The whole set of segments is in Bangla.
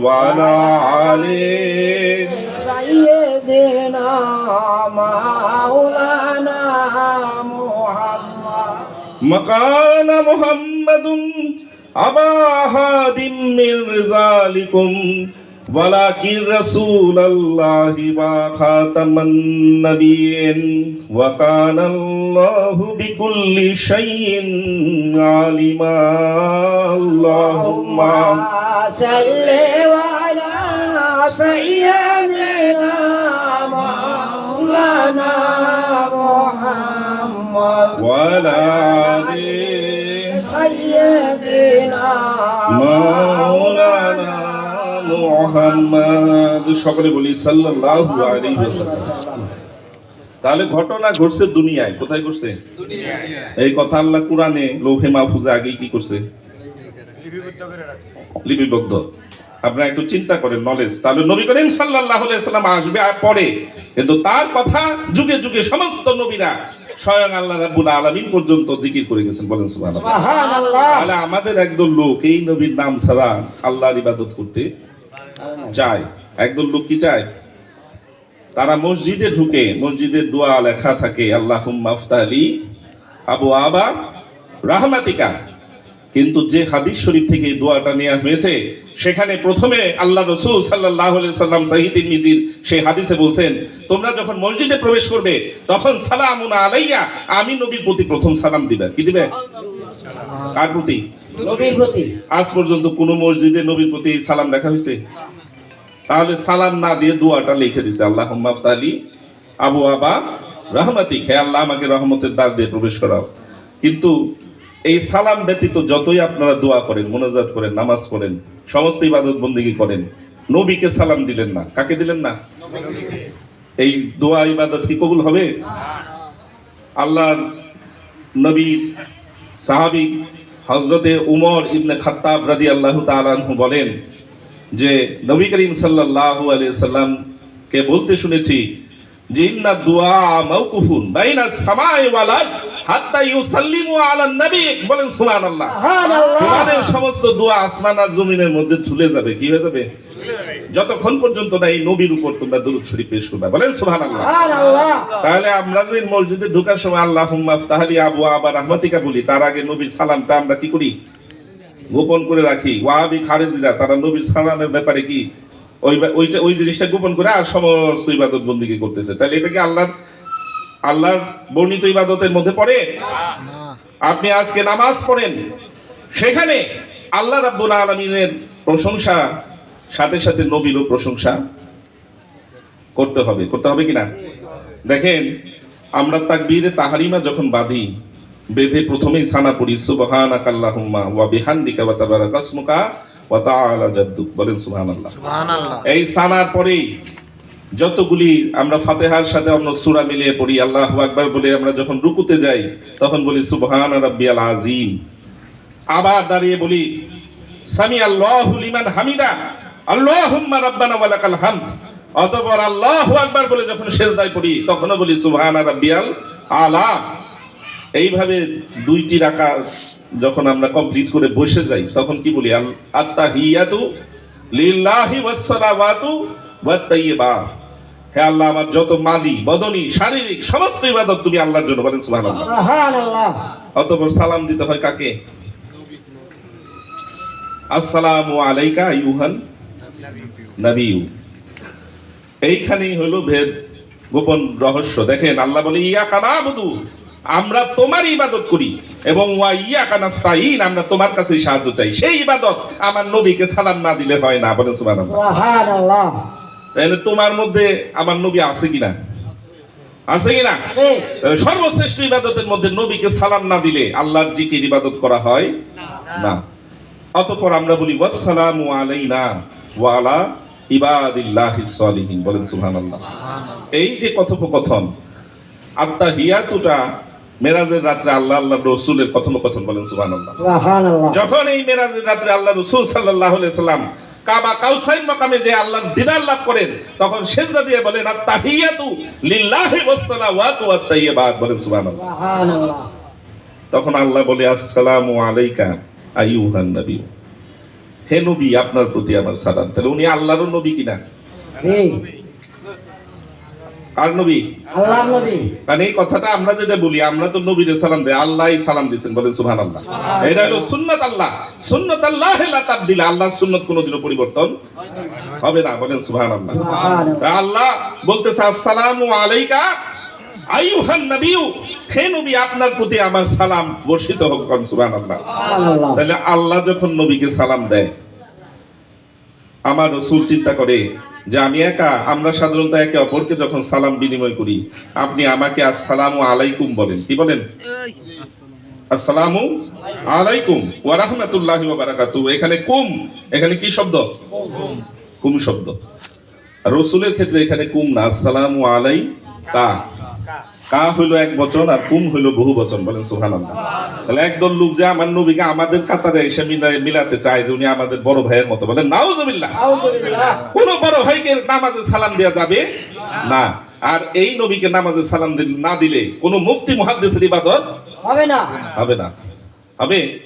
وعلى آل سيدنا مولانا محمد مكان محمد أبا هادم من رزالكم ولكن رسول الله وخاتم النبيين وكان الله بكل شيء عليما. اللهم صل على سيدنا مولانا محمد. وعلى سيدنا مولانا মুহাম্মদ সকলে বলি সাল্লাল্লাহু আলাইহি ওয়াসাল্লাম। তাহলে ঘটনা ঘটছে দুনিয়ায় কোথায় ঘটছে? এই কথা আল্লাহ কোরআনে লৌহে মাহফুজে আগেই কি করছে? লিপিবদ্ধ। আপনারা একটু চিন্তা করেন নলেজ তাহলে নবী করিম সাল্লাল্লাহু আলাইহি সাল্লাম আসবে আর পরে। কিন্তু তার কথা যুগে যুগে সমস্ত নবীরা স্বয়ং আল্লাহ রাব্বুল আলামিন পর্যন্ত জিকির করে গেছেন বলেন সুবহানাল্লাহ। সুবহানাল্লাহ। তাহলে আমাদের একদল লোক এই নবীর নাম ছাড়া আল্লাহর ইবাদত করতে চায়। একদল লোক কি চায়। তারা মসজিদে ঢুকে, মসজিদের দোয়া লেখা থাকে আল্লাহ মাফতালি আবু আবা রাহমাতিকা। কিন্তু যে হাদিস শরীফ থেকে এই দোয়াটা নেওয়া হয়েছে, সেখানে প্রথমে আল্লাহ রসুল সাল্লাহ সাল্লাম সাহিদিন মিজির সেই হাদিসে বলছেন, তোমরা যখন মসজিদে প্রবেশ করবে, তখন সালামুন আলাইয়া আমি নবীর প্রতি প্রথম সালাম দিবে। কি দিবে? কার প্রতি? আজ পর্যন্ত কোন মসজিদে নবীর প্রতি সালাম দেখা হয়েছে তাহলে সালাম না দিয়ে দোয়াটা লিখে দিছে আল্লাহ আলী আবু আবা রহমাতি হে আল্লাহ, আমাকে রহমতের দ্বার দিয়ে প্রবেশ করাও। কিন্তু এই সালাম ব্যতীত যতই আপনারা দোয়া করেন, মোনাজাত করেন, নামাজ পড়েন, সমস্ত ইবাদত বন্দিগি করেন, নবীকে সালাম দিলেন না। কাকে দিলেন না? এই দোয়া ইবাদত কি কবুল হবে? আল্লাহর নবী সাহাবি হজরতে উমর ইবনে খাত্তাব রাদি আল্লাহ তালাহু বলেন যে, নবী করিম সাল্লাহ আলাইহি সাল্লামকে বলতে শুনেছি যে, ইন্না দোয়া মৌকুফুন বাইনা সামায় ওয়াল আরদ। হাত্তা ইউসাল্লিমু আলা নবী। বলেন সুবহানাল্লাহ। সুবহানাল্লাহ। তোমাদের সমস্ত দোয়া আসমান আর জমিনের মধ্যে ঝুলে যাবে। কি হয়ে যাবে? যতক্ষণ পর্যন্ত না এই নবীর উপর তোমরা দরুদ শরীফ পেশ করবে। বলেন সুবহানাল্লাহ। সুবহানাল্লাহ। তাহলে আমরা যে মসজিদে ঢোকার সময় আল্লাহ তাহলি আবু আবার রহমাতিকা বলি তার আগে নবীর সালামটা আমরা কি করি? গোপন করে রাখি। ওয়াহাবি খারেজিরা তারা নবীর সালামের ব্যাপারে কি? ওই ওইটা ওই জিনিসটা গোপন করে আর সমস্ত ইবাদত বন্দিকে করতেছে। তাহলে এটা কি আল্লাহর আল্লাহর বর্ণিত ইবাদতের মধ্যে পড়ে? আপনি আজকে নামাজ পড়েন। সেখানে আল্লাহ রাব্বুল আলমিনের প্রশংসা সাথে সাথে নবীরও প্রশংসা করতে হবে। করতে হবে কিনা? দেখেন আমরা তাকবীরে তাহারিমা যখন বাঁধি বেঁধে প্রথমেই সানা পড়ি সুবহানাকা আল্লাহুম্মা ওয়া বিহামদিকা ওয়া তাবারাকা ইসমুকা ওয়া তাআলা জাদ্দুক। বলেন সুবহানাল্লাহ। সুবহানাল্লাহ। এই সানার পরেই যতগুলি আমরা ফাতেহার সাথে অন্য সুরা মিলিয়ে পড়ি, আল্লাহ আকবার বলে আমরা যখন রুকুতে যাই, তখন বলি, সুবহান রাব্বিয়াল আযীম। আবার দাঁড়িয়ে বলি, সামি আল্লাহু লিমান হামিদা, আল্লাহুম্মা রাব্বানা ওয়া লাকাল হামদ। অতঃপর আল্লাহু আকবার বলে যখন সেজদায় পড়ি, তখনও বলি, সুবহান রাব্বিয়াল আলা। এইভাবে দুইটি রাখা যখন আমরা কমপ্লিট করে বসে যাই, তখন কি বলি আল আত্তাহিয়াতু লিল্লাহি ওয়াস সালাওয়াতু ওয়াত তাইয়্যিবাত হে আল্লাহ আমার যত মালি বদনি শারীরিক সমস্ত ইবাদত তুমি আল্লাহর জন্য বলেন সুবহানাল্লাহ। অতঃপর সালাম দিতে হয় কাকে? আসসালামু আলাইকা আইয়ুহান নবিয়্যু। এইখানেই হলো ভেদ গোপন রহস্য। দেখেন আল্লাহ বলে ইয়া কানা বুধু আমরা তোমার ইবাদত করি এবং ওয়া ইয়া কানা স্তাইন আমরা তোমার কাছে সাহায্য চাই। সেই ইবাদত আমার নবীকে সালাম না দিলে হয় না। বলেন সুবহানাল্লাহ। সুবহানাল্লাহ। তাহলে তোমার মধ্যে আমার নবী আছে কিনা? আছে কিনা? সর্বশ্রেষ্ঠ ইবাদতের মধ্যে নবীকে সালাম না দিলে আল্লাহর জিকির ইবাদত করা হয়? না। অতঃপর আমরা বলি ওয়াসসালামু আলাইনা ওয়া আলা ইবাদিল্লাহিস সালিহিন বলেন সুবহানাল্লাহ। এই যে কথোপকথন আত্তাহিয়াতুটা মেরাজের রাত্রে আল্লাহ আল্লাহ রসুলের কথোপকথন বলেন সুবহানাল্লাহ। সুবহানাল্লাহ। যখন এই মেরাজের রাত্রে আল্লাহ রসুল সাল্লাল্লাহু আলাইহি সাল্লাম কাবা কাউসাইন মাকামে যে আল্লাহ দিদার লাভ করেন তখন সেজদা দিয়ে বলেন আত্তাহিয়াতু লিল্লাহি ওয়াস সালাওয়াতু ওয়াত তাইয়্যিবাত বলেন সুবহানাল্লাহ। সুবহানাল্লাহ। তখন আল্লাহ বলে আসসালামু আলাইকা আইয়ুহান নবী। হে নবী আপনার প্রতি আমার সালাম। তাহলে উনি আল্লাহর নবী কিনা? জি। নবী? আল্লাহ নবী। কারণ এই কথাটা আমরা যেটা বলি আমরা তো নবীরে সালাম দেয় আল্লাহ সালাম সুহান আল্লাহ এটা হলো সুন্নত আল্লাহ। সুন্নত আল্লাহ তার দিলে আল্লাহর সুন্নত কোনোদিনও পরিবর্তন হবে না বলেন আল্লাহ সুবহানাল্লাহ। আল্লাহ বলতেছে আসসালামু আলাইকা আইয়ুহান নবিয়্যু। হে নবী আপনার প্রতি আমার সালাম বর্ষিত হোক সুবহানাল্লাহ। সুবহানাল্লাহ। তাহলে আল্লাহ যখন নবীকে সালাম দেয় আমার রসুল চিন্তা করে যে আমি একা, আমরা সাধারণত একে অপরকে যখন সালাম বিনিময় করি, আপনি আমাকে আসসালামু আলাইকুম বলেন। কি বলেন? আসসালামু আলাইকুম ওয়া রাহমাতুল্লাহি ওয়া বারাকাতুহু। এখানে কুম, এখানে কি শব্দ? কুম শব্দ। রসুলের ক্ষেত্রে এখানে কুম না, আসসালামু আলাইকা। কা হইল এক বচন আর কুম হইল বহু বচন বলেন সুবহানাল্লাহ। তাহলে একদল লোক যে আমার নবীকে আমাদের কাতারে এসে মিলা- মিলাতে চায় যে উনি আমাদের বড় ভাইয়ের মতো বলেন নাউজুবিল্লাহ। কোন বড় ভাইকে নামাজে সালাম দেওয়া যাবে? না। আর এই নবীকে নামাজে সালাম দিল- না দিলে কোন মুফতি মুহাদ্দিসের ইবাদত হবে না। হবে না। হবে?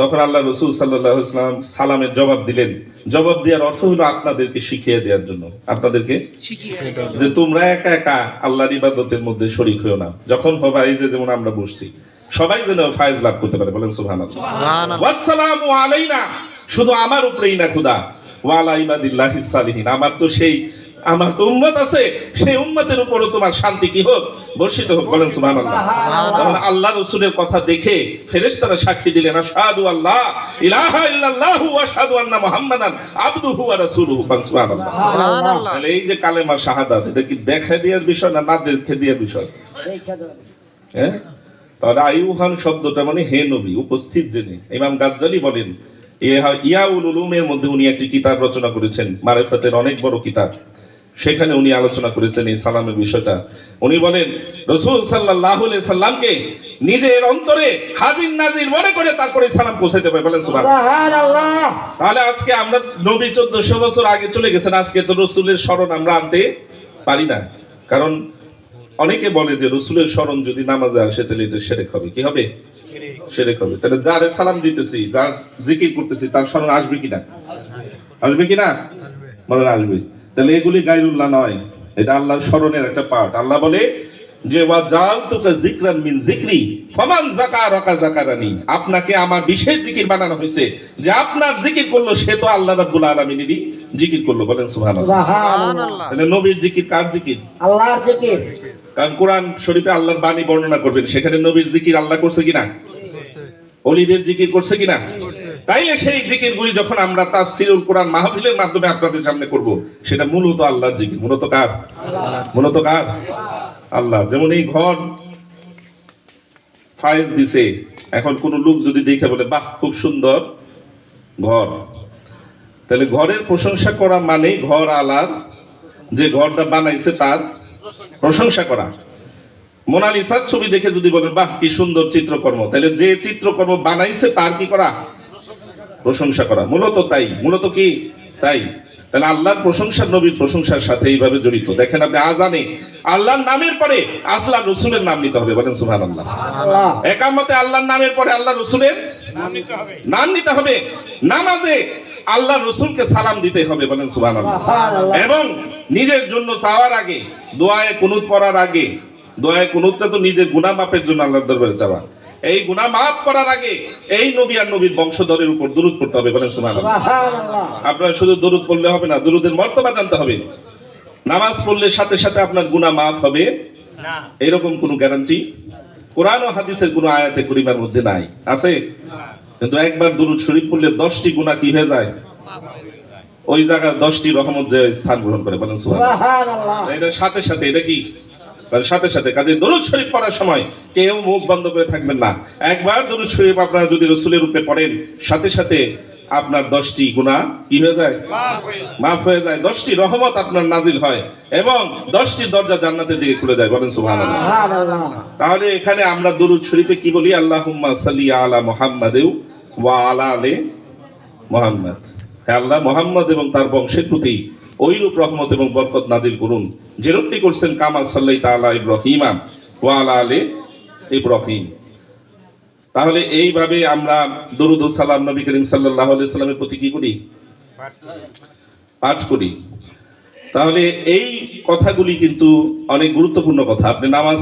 তখন আল্লাহ রসুল সাল্লাম সালামের জবাব দিলেন। জবাব দেওয়ার অর্থ হলো আপনাদেরকে শিখিয়ে দেওয়ার জন্য। আপনাদেরকে? যে তোমরা একা একা আল্লাহর ইবাদতের মধ্যে শরিক হয়েও না। যখন হবা এই যে যেমন আমরা বসছি সবাই যেন ফায়জ লাভ করতে পারে বলেন আলাইনা শুধু আমার উপরেই না খুদা। ওয়ালা ইবাদিল্লাহিস সালিহিন আমার তো সেই আমার তো উম্মত আছে সেই উম্মতের উপরও তোমার শান্তি কি হোক? বর্ষিত হোক বলেন সুবহানাল্লাহ। তখন আল্লাহ রাসূলের কথা দেখে ফেরেশতারা সাক্ষী দিলেন আশহাদু আল্লাহ ইলাহা ইল্লাল্লাহু ওয়া আশহাদু আন্না মুহাম্মাদান আবদুহু ওয়া রাসূলুহু সুবহানাল্লাহ। সুবহানাল্লাহ। তাহলে এই যে কালেমা শাহাদাত এটা কি দেখে দেওয়ার বিষয় না না দেখে দেওয়ার বিষয়? হ্যাঁ? তাহলে আইউহান শব্দটা মানে হে নবী উপস্থিত জেনে ইমাম গাজ্জালি বলেন ইয়া- ইয়াউল উলুমের মধ্যে উনি একটি কিতাব রচনা করেছেন মারেফাতের অনেক বড় কিতাব। সেখানে উনি আলোচনা করেছেন এই সালামের বিষয়টা। উনি বলেন রসুল আলাইহি সাল্লামকে নিজের অন্তরে হাজির নাজির মনে করে তারপরে সালাম পৌঁছাতে পারে বলেন। তাহলে আজকে আমরা নবী চোদ্দশো বছর আগে চলে গেছেন আজকে তো রসুলের স্মরণ আমরা আনতে পারি না। কারণ অনেকে বলে যে রসুলের স্মরণ যদি নামাজে আসে তাহলে এটা সেরেক হবে। কি হবে? সেরেক হবে। তাহলে যারে সালাম দিতেছি যার জিকির করতেছি তার স্মরণ আসবে কিনা? আসবে। কিনা? মনে আসবে। তাহলে এগুলি গাইরুল্লাহ নয়। এটা আল্লাহর স্মরণের একটা পার্ট আল্লাহ বলে যে ওয়াজাল তুকা জিকরান মিন জিকরি ফামান যাকারাকা যাকারানি। আপনাকে আমার বিশেষ জিকির বানানো হয়েছে। যে আপনার জিকির করল সে তো আল্লাহ রাব্বুল আলামিনেরই জিকির করল। বলেন সুবহানাল্লাহ। সুবহানাল্লাহ। তাহলে নবীর জিকির কার জিকির? আল্লাহর জিকির। কারণ কোরআন শরীফে আল্লাহর বাণী বর্ণনা করবেন। সেখানে নবীর জিকির আল্লাহ করছে কিনা? অলিদের জিকির করছে কিনা? তাইলে সেই জিকির গুলি যখন আমরা তার সিরুল কোরআন মাহফিলের মাধ্যমে আপনাদের সামনে করব সেটা মূলত আল্লাহর জিকির। মূলত কার? মূলত কার? আল্লাহ। যেমন এই ঘর ফায়েজ দিছে এখন কোন লোক যদি দেখে বলে বাহ খুব সুন্দর ঘর। তাহলে ঘরের প্রশংসা করা মানে ঘর আলার যে ঘরটা বানাইছে তার প্রশংসা করা। মোনালিসার ছবি দেখে যদি বলেন বাহ কি সুন্দর চিত্রকর্ম। তাহলে যে চিত্রকর্ম বানাইছে তার কি করা? প্রশংসা করা। মূলত তাই মূলত কি? তাই। তাহলে আল্লাহর প্রশংসা নবীর প্রশংসার সাথে এইভাবে জড়িত। দেখেন আপনি আজানে আল্লাহর নামের পরে আসলা রসুলের নাম নিতে হবে বলেন সুহান আল্লাহ আল্লাহ একামতে আল্লাহর নামের পরে আল্লাহ রসুলের নাম নিতে হবে। নামাজে আল্লাহ রসুলকে সালাম দিতে হবে বলেন সুহান আল্লাহ এবং নিজের জন্য চাওয়ার আগে দোয়ায় কুনুত পড়ার আগে দোয়ায় কুনুতটা তো নিজের গুনাহ মাপের জন্য আল্লাহর দরবারে চাওয়া। এই গুনাহ মাফ করার আগে এই নবী আর নবীর বংশধরের উপর দরুদ পড়তে হবে বলেন সুবহানাল্লাহ। সুবহানাল্লাহ। আপনার শুধু দরুদ পড়লে হবে না দরুদের মর্তবা জানতে হবে। নামাজ পড়লে সাথে সাথে আপনার গুনাহ মাফ হবে। এরকম কোনো গ্যারান্টি কোরআন ও হাদিসের কোনো আয়াতে করিমার মধ্যে নাই। আছে? কিন্তু একবার দুরুদ শরীফ পড়লে দশটি গুনাহ কি হয়ে যায়? ওই জায়গায় দশটি রহমত যে স্থান গ্রহণ করে বলেন সুবহানাল্লাহ। এটার সাথে সাথে এটা কি? তার সাথে সাথে কাজে দরুদ শরীফ পড়ার সময় কেউ মুখ বন্ধ করে থাকবেন না। একবার দরুদ শরীফ আপনারা যদি রসুলের রূপে পড়েন সাথে সাথে আপনার দশটি গুণা কি হয়ে যায়? মাফ হয়ে যায়। দশটি রহমত আপনার নাজিল হয় এবং দশটি দরজা জান্নাতের দিকে খুলে যায়। বলেন সুবহানাল্লাহ। সুবহানাল্লাহ। তাহলে এখানে আমরা দরুদ শরীফে কি বলি? আল্লাহুম্মা সাল্লি আলা মুহাম্মাদেও ওয়া আলা আলে মুহাম্মদ। হে আল্লাহ মুহাম্মদ এবং তার বংশের প্রতি ওইরূপ রহমত এবং বরকত নাজিল করুন। যেরূপটি করছেন কামাল সাল্লাই তালা ইব্রাহিমা ওয়া আলা ইব্রাহিম। তাহলে এইভাবে আমরা দরুদ সালাম নবী করিম সাল্লাহ সাল্লামের প্রতি কি করি? পাঠ করি। তাহলে এই কথাগুলি কিন্তু অনেক গুরুত্বপূর্ণ কথা। আপনি নামাজ